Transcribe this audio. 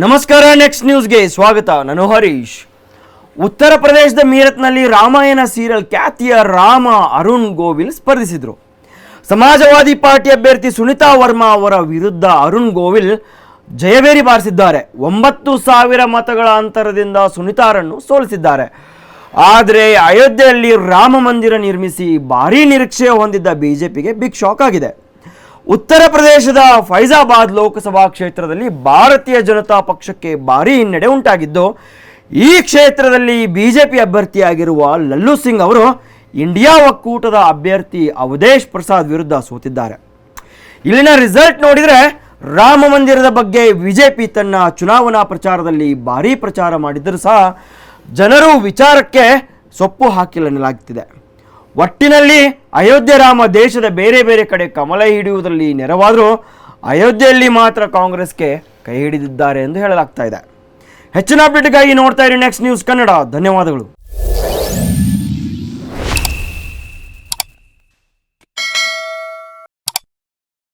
ನಮಸ್ಕಾರ ನೆಕ್ಸ್ಟ್ ನ್ಯೂಸ್ಗೆ ಸ್ವಾಗತ. ನಾನು ಹರೀಶ್. ಉತ್ತರ ಪ್ರದೇಶದ ಮೀರತ್ನಲ್ಲಿ ರಾಮಾಯಣ ಸೀರಿಯಲ್ ಖ್ಯಾತಿಯ ರಾಮ ಅರುಣ್ ಗೋವಿಲ್ ಸ್ಪರ್ಧಿಸಿದರು. ಸಮಾಜವಾದಿ ಪಾರ್ಟಿ ಅಭ್ಯರ್ಥಿ ಸುನಿತಾ ವರ್ಮಾ ಅವರ ವಿರುದ್ಧ ಅರುಣ್ ಗೋವಿಲ್ ಜಯವೇರಿ ಬಾರಿಸಿದ್ದಾರೆ. ಒಂಬತ್ತು ಸಾವಿರ ಮತಗಳ ಅಂತರದಿಂದ ಸುನಿತಾರನ್ನು ಸೋಲಿಸಿದ್ದಾರೆ. ಆದರೆ ಅಯೋಧ್ಯೆಯಲ್ಲಿ ರಾಮ ಮಂದಿರ ನಿರ್ಮಿಸಿ ಭಾರೀ ನಿರೀಕ್ಷೆ ಹೊಂದಿದ್ದ ಬಿಜೆಪಿಗೆ ಬಿಗ್ ಶಾಕ್ ಆಗಿದೆ. ಉತ್ತರ ಪ್ರದೇಶದ ಫೈಜಾಬಾದ್ ಲೋಕಸಭಾ ಕ್ಷೇತ್ರದಲ್ಲಿ ಭಾರತೀಯ ಜನತಾ ಪಕ್ಷಕ್ಕೆ ಭಾರೀ ಹಿನ್ನಡೆ ಉಂಟಾಗಿದ್ದು, ಈ ಕ್ಷೇತ್ರದಲ್ಲಿ ಬಿಜೆಪಿ ಅಭ್ಯರ್ಥಿಯಾಗಿರುವ ಲಲ್ಲು ಸಿಂಗ್ ಅವರು ಇಂಡಿಯಾ ಒಕ್ಕೂಟದ ಅಭ್ಯರ್ಥಿ ಅವಧೇಶ್ ಪ್ರಸಾದ್ ವಿರುದ್ಧ ಸೋತಿದ್ದಾರೆ. ಇಲ್ಲಿನ ರಿಸಲ್ಟ್ ನೋಡಿದರೆ ರಾಮ ಮಂದಿರದ ಬಗ್ಗೆ ಬಿಜೆಪಿ ತನ್ನ ಚುನಾವಣಾ ಪ್ರಚಾರದಲ್ಲಿ ಭಾರೀ ಪ್ರಚಾರ ಮಾಡಿದ್ದರೂ ಸಹ ಜನರು ವಿಚಾರಕ್ಕೆ ಸೊಪ್ಪು ಹಾಕಿಲ್ಲ ಒಟ್ಟಿನಲ್ಲಿ ಅಯೋಧ್ಯೆ ರಾಮ ದೇಶದ ಬೇರೆ ಬೇರೆ ಕಡೆ ಕಮಲ ಹಿಡಿಯುವುದರಲ್ಲಿ ನೆರವಾದರೂ ಅಯೋಧ್ಯೆಯಲ್ಲಿ ಮಾತ್ರ ಕಾಂಗ್ರೆಸ್ಗೆ ಕೈ ಹಿಡಿದಿದ್ದಾರೆ ಎಂದು ಹೇಳಲಾಗ್ತಾ ಇದೆ. ಹೆಚ್ಚಿನ ಅಪ್ಡೇಟ್ಗಾಗಿ ನೋಡ್ತಾ ಇರಿ ನೆಕ್ಸ್ಟ್ ನ್ಯೂಸ್ ಕನ್ನಡ. ಧನ್ಯವಾದಗಳು.